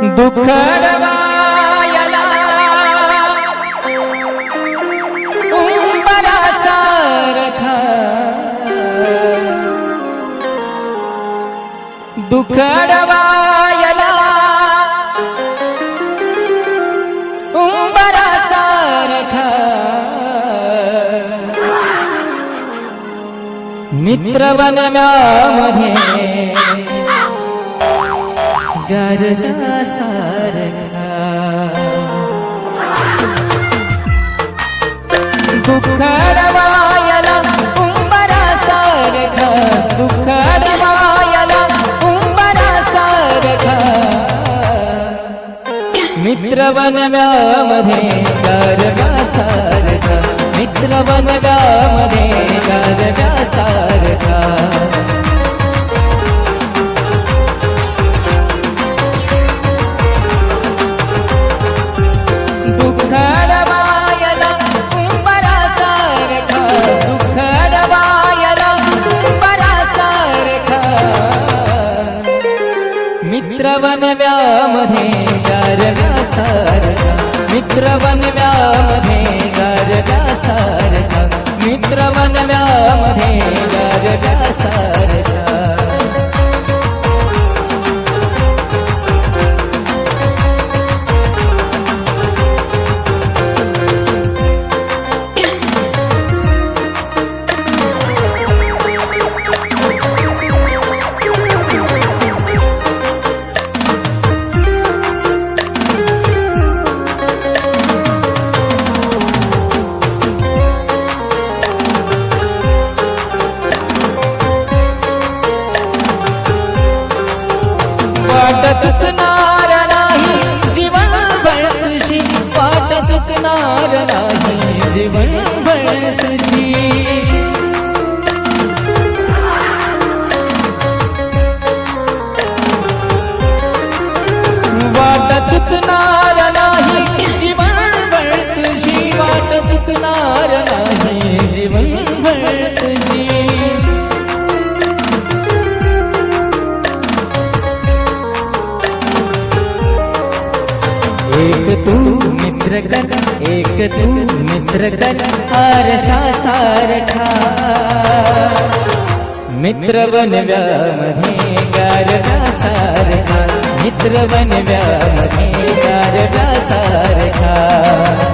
दुखडवायला उंबरासारखा सारखा. उंबरासारखा मित्रवनम्यामध्ये गरजा सारखा दुःखडवायला उंबरा सारखा. दुःखडवायला उंबरा सारखा. मित्रवनव्यामध्ये गरजा सारखा. मित्रवनव्यामध्ये गरजा सारखा मित्रवनव्यामध्ये गारगा सारखा मित्रवनव्यामध्ये गारगा सारखा मित्रवनव्यामध्ये गारगा सारखा चुकणार नाही. जीवन भर तुझी वाट चुकणार नाही. जीवन भर तुझी. वाट चुकणार नाही. जीवन भर तुझी वाट चुकणार नाही. एक तू मित्र कर एक तू मित्र कर आरशा सारठा मित्र बनव्यामध्ये गारगा सारखा मित्र बनव्यामध्ये गारगा सारखा।